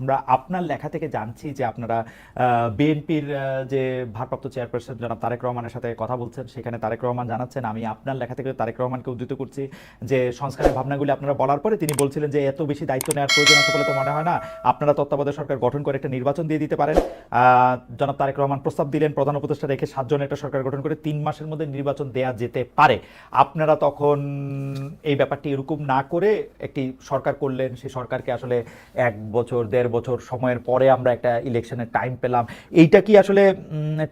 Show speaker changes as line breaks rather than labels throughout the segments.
আমরা আপনার লেখা থেকে জানছি যে আপনারা বিএনপির যে ভারপ্রাপ্ত চেয়ারপারসন জনাব তারেক রহমানের সাথে কথা বলছেন, সেখানে তারেক রহমান জানাচ্ছেন, আমি আপনার লেখা থেকে তারেক রহমানকে উদ্ধৃত করছি যে সংস্কারের ভাবনাগুলি আপনারা বলার পরে তিনি বলছিলেন যে এত বেশি দায়িত্ব নেওয়ার প্রয়োজন আছে বলে তো মনে হয় না। আপনারা তত্ত্বাবধায়ক সরকার গঠন করে একটা নির্বাচন দিয়ে দিতে পারেন। জনাব তারেক রহমান প্রস্তাব দিলেন, প্রধান উপদেষ্টা রেখে সাতজন একটা সরকার গঠন করে তিন মাসের মধ্যে নির্বাচন দেয়া যেতে পারে। আপনারা তখন এই ব্যাপারটি এরকম না করে একটি সরকার করলেন, সেই সরকারকে আসলে এক বছর, দেড় বছর সময়ের পরে আমরা একটা ইলেকশনের টাইম পেলাম। এইটা কি আসলে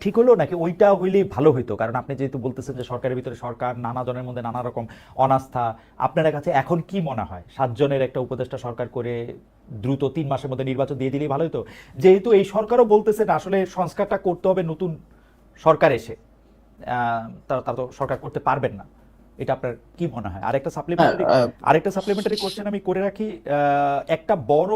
ঠিক হলো? নাকি ওইটা হইলেই ভালো হইতো? কারণ আপনি যেহেতু বলতেছেন যে সরকারের ভিতরে সরকার নানা জনের মধ্যে নানা রকম অনাস্থা আপনার কাছে এখন কি মনে হয়? সাতজনের একটা উপদেষ্টা সরকার করে দ্রুত তিন মাসের মধ্যে নির্বাচন দিয়ে দিলেই ভালো হতো যেহেতু এই সরকারও বলতেছেন আসলে সংস্কারটা করতে হবে নতুন সরকার এসে। তারা তারা তো সরকার করতে পারবেন না। এটা আপনার কি মনে হয়? আরেকটা সাপ্লিমেন্টারি
হ্যাঁ,
আরেকটা সাপ্লিমেন্টারি কোশ্চেন আমি করে রাখি। আহ, একটা বড়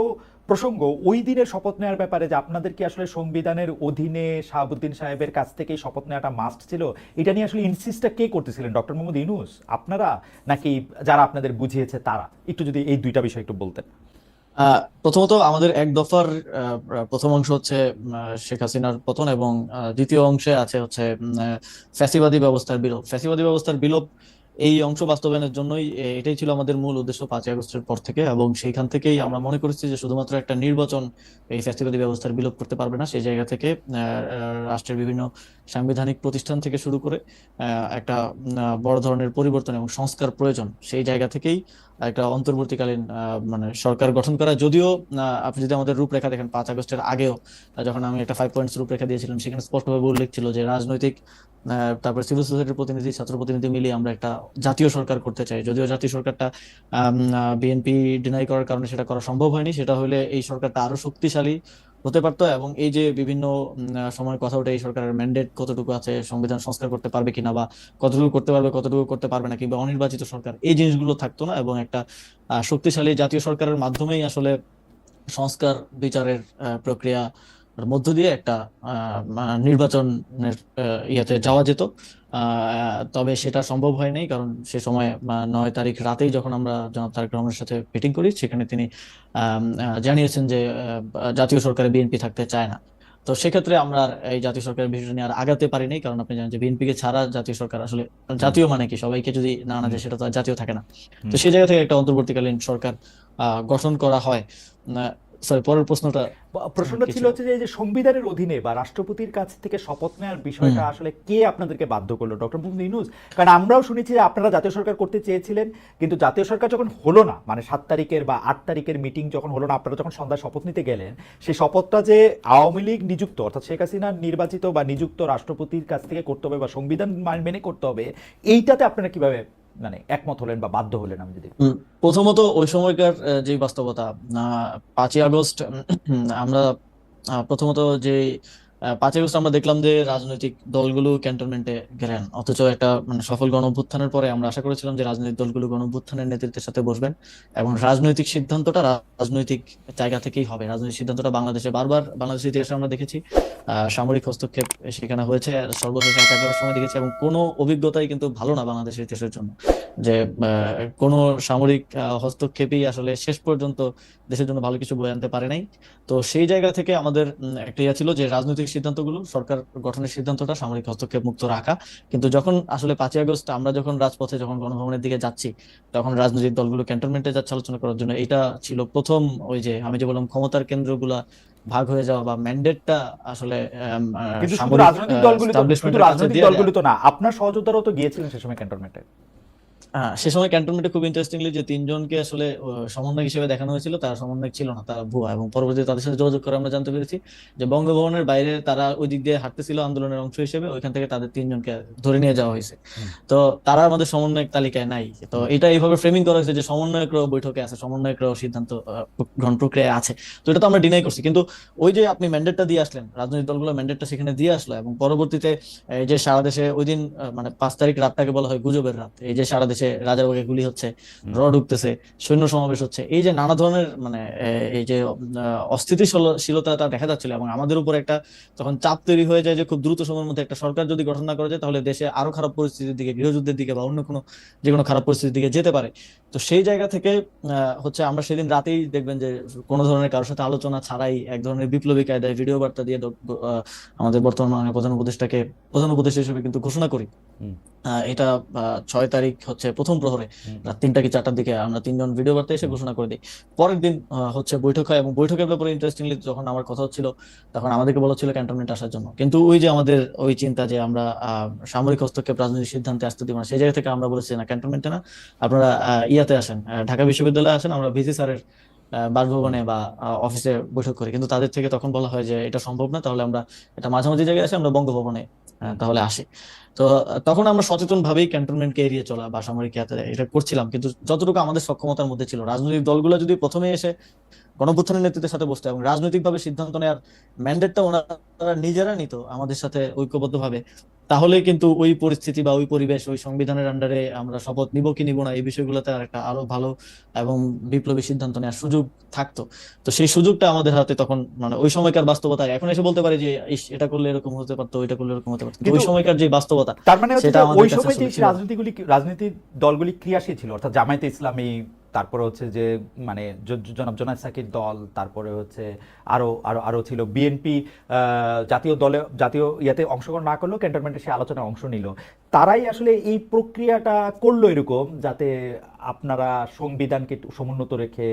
প্রসঙ্গ, ওই দিনের শপথ নেওয়ার ব্যাপারে যে আপনাদের কি আসলে সংবিধানের অধীনে শাহাবুদ্দিন সাহেবের কাছ থেকেই শপথ নেওয়াটা মাস্ট ছিল, এটা নিয়ে আসলে ইনসিস্টটা কে করতেছিলেন? ডক্টর মোহাম্মদ ইনুস আপনারা? নাকি যারা আপনাদের বুঝিয়েছে তারা? একটু যদি এই দুইটা বিষয় একটু বলতেন।
প্রথমত আমাদের এক দফার প্রথম অংশ হচ্ছে শেখ হাসিনার পতন এবং দ্বিতীয় অংশে আছে হচ্ছে ফ্যাসিবাদী ব্যবস্থার বিলোপ। ফ্যাসিবাদী ব্যবস্থার বিলোপ এই অংশ বাস্তবায়নের জন্যই এটাই ছিল আমাদের মূল উদ্দেশ্য পাঁচই আগস্টের পর থেকে। এবং সেইখান থেকেই আমরা মনে করেছি যে শুধুমাত্র একটা নির্বাচন এই ফ্যাসিবাদী ব্যবস্থার বিলোপ করতে পারবে না সেই জায়গা থেকে রাষ্ট্রের বিভিন্ন সাংবিধানিক প্রতিষ্ঠান থেকে শুরু করে একটা বড় ধরনের পরিবর্তন এবং সংস্কার প্রয়োজন, সেই জায়গা থেকেই একটা অন্তর্বর্তীকালীন মানে সরকার গঠন করা। যদিও আপনি যদি আমাদের রূপরেখা দেখেন, পাঁচ আগস্টের আগেও যখন আমি একটা ফাইভ পয়েন্টস রূপরেখা দিয়েছিলাম, সেখানে স্পষ্টভাবে উল্লেখ ছিল যে রাজনৈতিক তারপর সিভিল সোসাইটির প্রতিনিধি, ছাত্র প্রতিনিধি মিলিয়ে আমরা একটা জাতীয় সরকার করতে চাই যদিও জাতীয় সরকারটা বিএনপি ডিনাই করার কারণে সেটা করা সম্ভব হয়নি, সেটা হলে এই সরকারটা আরও শক্তিশালী হতে পারতো এবং এই যে বিভিন্ন সময় কথা ওঠে এই সরকারের ম্যান্ডেট কতটুকু আছে, সংবিধান সংস্কার করতে পারবে কিনা বা কতটুকু করতে পারবে, কতটুকু করতে পারবে না কিংবা অনির্বাচিত সরকার, এই জিনিসগুলো থাকতো না এবং একটা শক্তিশালী জাতীয় সরকারের মাধ্যমেই আসলে সংস্কার বিচারের প্রক্রিয়া মধ্য দিয়ে একটা নির্বাচনের ইয়েতে যাওয়া যেত। আহ, তবে সেটা সম্ভব হয়নি কারণ সে সময় নয় তারিখ রাতেই যখন আমরা জনাব তারেক রহমানের সাথে মিটিং করি সেখানে তিনি জানিয়েছেন যে জাতীয় সরকারে বিএনপি থাকতে চায় না। তো সেক্ষেত্রে আমরা এই জাতীয় সরকারের বিষয়টা নিয়ে আর আগাতে পারিনি কারণ আপনি জানেন যে বিএনপি কে ছাড়া জাতীয় সরকার আসলে জাতীয় মানে কি? সবাইকে যদি না আনা যায় সেটা তো জাতীয় থাকে না। তো। সেই জায়গা থেকে একটা অন্তর্বর্তীকালীন সরকার আহ, গঠন করা হয়। সরি পরের প্রশ্নটা
প্রশ্নটা ছিল? হচ্ছে যে সংবিধানের অধীনে বা রাষ্ট্রপতির কাছ থেকে শপথ নেওয়ার বিষয়টা আসলে কে আপনাদেরকে বাধ্য করল? ডক্টর মোহাম্মদ ইউনুস কারণ আমরাও শুনেছি যে আপনারা জাতীয় সরকার করতে চেয়েছিলেন কিন্তু জাতীয় সরকার যখন হলো না মানে সাত তারিখের বা আট তারিখের মিটিং যখন হলো না আপনারা যখন সন্ধ্যায় শপথ নিতে গেলেন সেই শপথটা যে আওয়ামী লীগ নিযুক্ত অর্থাৎ শেখ হাসিনা নির্বাচিত বা নিযুক্ত রাষ্ট্রপতির কাছ থেকে করতে হবে বা সংবিধান মেনে করতে হবে এইটাতে আপনারা কীভাবে মানে একমত হলেন বা বাধ্য হলেন আমি যদি
প্রথমত ওই সময়কার যে বাস্তবতা পাঁচই আগস্ট আমরা প্রথমত যে পাঁচই আগস্ট আমরা দেখলাম যে রাজনৈতিক দলগুলো ক্যান্টনমেন্টে গেলেন। অথচ একটা মানে সফল গণ পরে আমরা আশা করেছিলাম যে রাজনৈতিক দলগুলো গণ নেতৃত্বের সাথে বসবেন এবং রাজনৈতিক সিদ্ধান্তটা রাজনৈতিক জায়গা থেকেই হবে। রাজনৈতিক সিদ্ধান্তটা বাংলাদেশে বারবার বাংলাদেশের ইতিহাসে আমরা দেখেছি সামরিক হস্তক্ষেপ সেখানে হয়েছে, সর্বশেষ সময় দেখেছি এবং কোনো অভিজ্ঞতাই কিন্তু ভালো না বাংলাদেশের ইতিহাসের জন্য। যে কোনো সামরিক হস্তক্ষেপই আসলে শেষ পর্যন্ত দেশের জন্য ভালো কিছু বয়ে আনতে পারে নাই। তো সেই জায়গা থেকে আমাদের একটা ইয়ে ছিল যে রাজনৈতিক সিদ্ধান্তগুলো সরকার গঠনের সিদ্ধান্তটা সামরিক হস্তক্ষেপ মুক্ত রাখা। কিন্তু যখন আসলে পাঁচই আগস্ট আমরা যখন রাজপথে যখন গণভবনের দিকে যাচ্ছি তখন রাজনৈতিক দলগুলো ক্যান্টনমেন্টে যাচ্ছে আলোচনা করার জন্য। এটা ছিল প্রথম ওই যে আমি যে বললাম ক্ষমতার কেন্দ্রগুলা ভাগ হয়ে যাওয়া বা ম্যান্ডেটটা আসলে
রাজনৈতিক দলগুলো তো। দলগুলো না আপনার সহযোদ্ধারাও তো গিয়েছিলেন সে সময় ক্যান্টনমেন্টে।
হ্যাঁ সে সময় ক্যান্টনমেন্টে খুব ইন্টারেস্টিংলি যে তিনজনকে আসলে আহ, সমন্বয়ক হিসেবে দেখানো হয়েছিল তারা সমন্বয়ক ছিল না তারা ভুয়া এবং পরবর্তীতে তাদের সাথে যোগাযোগ করে আমরা জানতে পেরেছি যে বঙ্গভবনের বাইরে তারা ওই দিক দিয়ে হাঁটতেছিল আন্দোলনের অংশ হিসেবে ওইখান থেকে তাদের তিনজনকে ধরে নিয়ে যাওয়া হয়েছে। তো তারা আমাদের সমন্বয়ক তালিকায় নাই। তো এটা এইভাবে ফ্রেমিং করা হয়েছে যে সমন্বয়করাও বৈঠকে আছে সমন্বয়করাও সিদ্ধান্ত গ্রহণ প্রক্রিয়ায় আছে। তো এটা তো আমরা ডিনাই করছি। কিন্তু ওই যে আপনি ম্যান্ডেটটা দিয়ে আসলেন রাজনৈতিক দলগুলো ম্যান্ডেটটা সেখানে দিয়ে আসলো এবং পরবর্তীতে এই যে সারা দেশে ওই দিন মানে পাঁচ তারিখ রাতটাকে বলা হয় গুজবের রাত এই যে সারা দেশে দেশে রাজারবাগে গুলি হচ্ছে র ঢুকতেছে সৈন্য সমাবেশ হচ্ছে। এই যে নানা ধরনের মানে এই যে অস্থিতিশীলতা দেখা যাচ্ছিল এবং আমাদের উপর একটা তখন চাপ তৈরি হয়ে যায় যে খুব দ্রুত সময়ের মধ্যে একটা সরকার যদি গঠন না করা যায় তাহলে দেশে আরও খারাপ পরিস্থিতির দিকে গৃহযুদ্ধের দিকে বা অন্য কোনো যে কোনো খারাপ পরিস্থিতির দিকে যেতে পারে। তো সেই জায়গা থেকে আহ, হচ্ছে আমরা সেদিন রাতেই দেখবেন যে কোনো ধরনের কারোর সাথে আলোচনা ছাড়াই এক ধরনের বিপ্লবী কায়দায় ভিডিও বার্তা দিয়ে আমাদের বর্তমান প্রধান উপদেষ্টাকে প্রধান উপদেষ্টা হিসেবে কিন্তু ঘোষণা করি। এটা ছয় তারিখ হচ্ছে প্রথম প্রহরে। রাত তিনটা কি চারটার দিকে আমরা তিনজন ভিডিও বার্তা এসে ঘোষণা করে দিই। পরের দিন হচ্ছে বৈঠক হয় এবং বৈঠকের ব্যাপারে ইন্টারেস্টিংলি যখন আমার কথা হচ্ছিল তখন আমাদেরকে বলা ছিল ক্যান্টনমেন্ট আসার জন্য। কিন্তু ওই যে আমাদের ওই চিন্তা যে আমরা সামরিক হস্তক্ষেপ রাজনৈতিক সিদ্ধান্তে আসতে দিব না সেই জায়গা থেকে আমরা বলেছি না ক্যান্টনমেন্টে না। আপনারা ইয়াতে আসেন ঢাকা বিশ্ববিদ্যালয়ে আসেন আমরা ভিসি স্যারের আহ, বাসভবনে বা অফিসে বৈঠক করি। কিন্তু তাদের থেকে তখন বলা হয় যে এটা সম্ভব না তাহলে আমরা এটা মাঝামাঝি জায়গায় আসে আমরা বঙ্গভবনে তাহলে আসে। তো তখন আমরা সচেতন ভাবেই ক্যান্টনমেন্টকে এড়িয়ে চলা বা সামরিক এটা করছিলাম। কিন্তু যতটুকু আমাদের সক্ষমতার মধ্যে ছিল, রাজনৈতিক দলগুলো যদি প্রথমে এসে গণভ্যুত্থানের নেতৃত্বের সাথে বসতে এবং রাজনৈতিকভাবে সিদ্ধান্ত নেওয়ার ম্যান্ডেটটা ওনারা নিজেরা নিত, আমাদের সাথে ঐক্যবদ্ধভাবে তাহলে কিন্তু ওই পরিস্থিতি বা ওই পরিবেশ ওই সংবিধানের আন্ডারে আমরা শপথ নিব কি নিব না এই বিষয়গুলোতে আর একটা আরও ভালো এবং বিপ্লবী সিদ্ধান্ত নেওয়ার সুযোগ থাকতো। তো সেই সুযোগটা আমাদের হাতে তখন মানে ওই সময়কার বাস্তবতায় এখন এসে বলতে পারি যে এটা করলে এরকম হতে পারতো ওইটা করলে এরকম হতে পারতো। ওই সময়কার যে বাস্তবতা
তার মানে
সেটা
ওই সময় যে রাজনীতিগুলি রাজনীতির দলগুলি ক্রিয়াশীল ছিল অর্থাৎ জামায়াতে ইসলামী তারপরে হচ্ছে যে মানে জনাব জোনায়দ সাকির দল, তারপরে হচ্ছে আরও আরও আরও ছিল বিএনপি জাতীয় দলে, জাতীয় ইয়াতে অংশগ্রহণ না করলেও ক্যান্টনমেন্টে সে আলোচনায় অংশ নিল। তারাই আসলে এই প্রক্রিয়াটা করল এরকম যাতে আপনারা সংবিধানকে সমুন্নত রেখে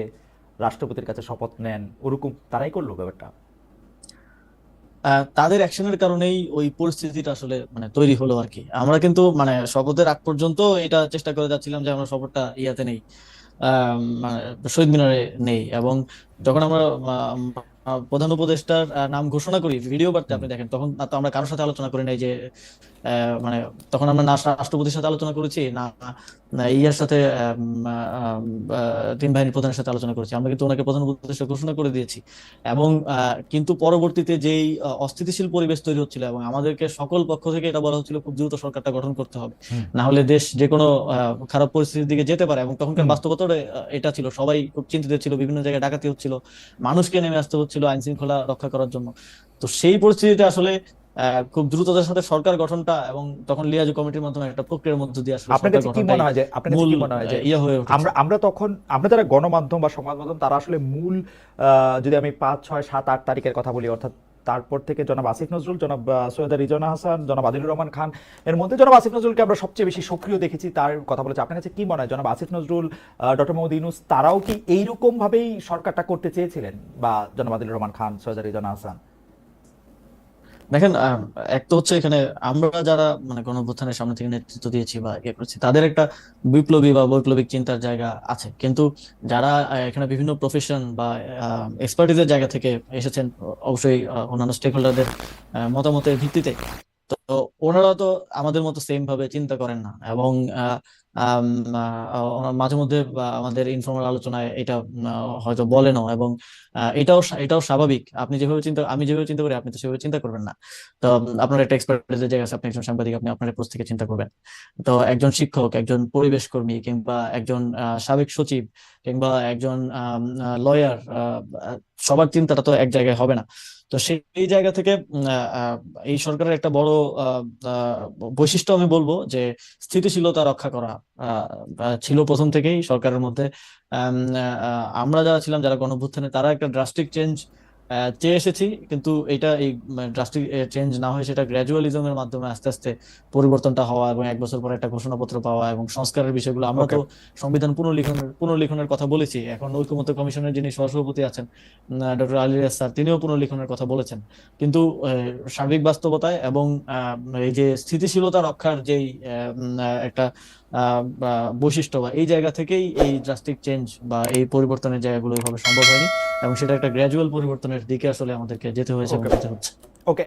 রাষ্ট্রপতির কাছে শপথ নেন, ওরকম তারাই করল ব্যাপারটা।
তাদের অ্যাকশনের কারণেই ওই পরিস্থিতিটা আসলে মানে তৈরি হলো আর কি। আমরা কিন্তু মানে শপথের আগ পর্যন্ত এটা চেষ্টা করে যাচ্ছিলাম যে আমরা শপথটা ইয়াতে নেই। শহীদ মিনারে নেই এবং যখন আমরা প্রধান উপদেষ্টার নাম ঘোষণা করি ভিডিও বার্তা আপনি দেখেন তখন তো আমরা কারোর সাথে আলোচনা করি নাই যে মানে তখন আমরা না রাষ্ট্রপতির সাথে আলোচনা করেছি না ইয়ার সাথে তিন বাহিনীর প্রধানের সাথে আলোচনা করেছি। আমরা কিন্তু ওনাকে প্রধান উপদেষ্টা ঘোষণা করে দিয়েছি। এবং কিন্তু পরবর্তীতে যেই অস্থিতিশীল পরিবেশ তৈরি হচ্ছিল এবং আমাদেরকে সকল পক্ষ থেকে এটা বলা হচ্ছিল খুব দ্রুত সরকারটা গঠন করতে হবে। না হলে দেশ যে কোনো আহ, খারাপ পরিস্থিতির দিকে যেতে পারে এবং তখনকার। বাস্তবতা এটা ছিল। সবাই খুব চিন্তিত ছিল বিভিন্ন জায়গায় ডাকাতি হচ্ছিল। মানুষকে নেমে আসতে হচ্ছিল আইন শৃঙ্খলা রক্ষা করার জন্য। তো সেই পরিস্থিতিতে আসলে খুব দ্রুততার সাথে সরকার গঠনটা এবং তখন লিয়াজু কমিটির মাধ্যমে একটা প্রক্রিয়ার মধ্য দিয়ে আসলে
আপনার কাছে কি মনে হয় যে আপনার কাছে কি মনে হয় যে
ইয়ে হয়ে
আমরা আমরা তখন আমরা যারা গণমাধ্যম বা সমাজ মাধ্যম তারা আসলে মূল আহ, যদি আমি পাঁচ ছয় সাত আট তারিখের কথা বলি অর্থাৎ তারপর থেকে জনাব আসিফ নজরুল, জনাব সৈয়দা রিজনা হাসান, জনাব আদিলুর রহমান খান। এর মধ্যে জনাব আসিফ নজরুলকে আমরা সবচেয়ে বেশি সক্রিয় দেখেছি, তার কথা বলেছে। আপনার কাছে কি মনে হয়? জনাব আসিফ নজরুল ডক্টর মোহাম্মদ ইউনুস, তারাও কি এইরকম ভাবেই সরকারটা করতে চেয়েছিলেন? বা জনাব আদিলুর রহমান খান, সৈয়দা রিজনা হাসান?
দেখেন এক তো হচ্ছে এখানে আমরা যারা মানে গণঅভ্যুত্থানের সামনে থেকে নেতৃত্ব দিয়েছি বা ইয়ে করছি, তাদের একটা বিপ্লবী বা বৈপ্লবিক চিন্তার জায়গা আছে। কিন্তু যারা এখানে বিভিন্ন প্রফেশন বা এক্সপার্টিজের জায়গা থেকে এসেছেন, অবশ্যই অন্যান্য স্টেক হোল্ডারদের মতামতের ভিত্তিতে, তো ওনারা তো আমাদের মতো সেম ভাবে চিন্তা করেন না এবং মাঝে মধ্যে আমাদের ইনফর্মাল আলোচনায় এটা হয়তো বলেনও এবং এটাও এটাও স্বাভাবিক। আপনি যেভাবে চিন্তা, আমি যেভাবে চিন্তা করি, আপনি তো সেভাবে চিন্তা করবেন না। তো আপনার একটা এক্সপার্টিজের জায়গা আপনি একজন সাংবাদিক, আপনি আপনার পোস্ট থেকে চিন্তা করবেন। তো একজন শিক্ষক, একজন পরিবেশ কর্মী, কিংবা একজন সাবেক সচিব, কিংবা একজন লয়ার সবার চিন্তাটা তো এক জায়গায় হবে না। তো সেই জায়গা থেকে এই সরকারের একটা বড় বৈশিষ্ট্য আমি বলব যে স্থিতিশীলতা রক্ষা করা ছিল প্রথম থেকেই সরকারের মধ্যে। আমরা যারা ছিলাম, যারা গণভ্যুত্থানে, তারা একটা ড্রাস্টিক চেঞ্জ চেয়ে এসেছি কিন্তু এটা এই ড্রাস্টিক চেঞ্জ না হয়ে সেটা গ্র্যাজুয়ালিজমের মাধ্যমে আস্তে আস্তে পরিবর্তনটা হওয়া এবং এক বছর পরে একটা ঘোষণাপত্র পাওয়া এবং সংস্কারের বিষয়গুলো আমরা তো সংবিধান পুনর্লিখনের পুনর্লিখনের কথা বলেছি। এখন ঐকমত্য কমিশনের যিনি সহসভাপতি আছেন ডক্টর আলী স্যার তিনিও পুনর্লিখনের কথা বলেছেন। কিন্তু সার্বিক বাস্তবতায় এবং আহ, এই যে স্থিতিশীলতা রক্ষার যেই একটা বৈশিষ্ট্য বা এই জায়গা থেকেই এই ড্রাস্টিক চেঞ্জ বা এই পরিবর্তনের জায়গাগুলো এভাবে সম্ভব হয়নি এবং সেটা একটা গ্র্যাজুয়াল পরিবর্তনের দিকে আসলে আমাদেরকে যেতে হয়েছে যেতে হচ্ছে।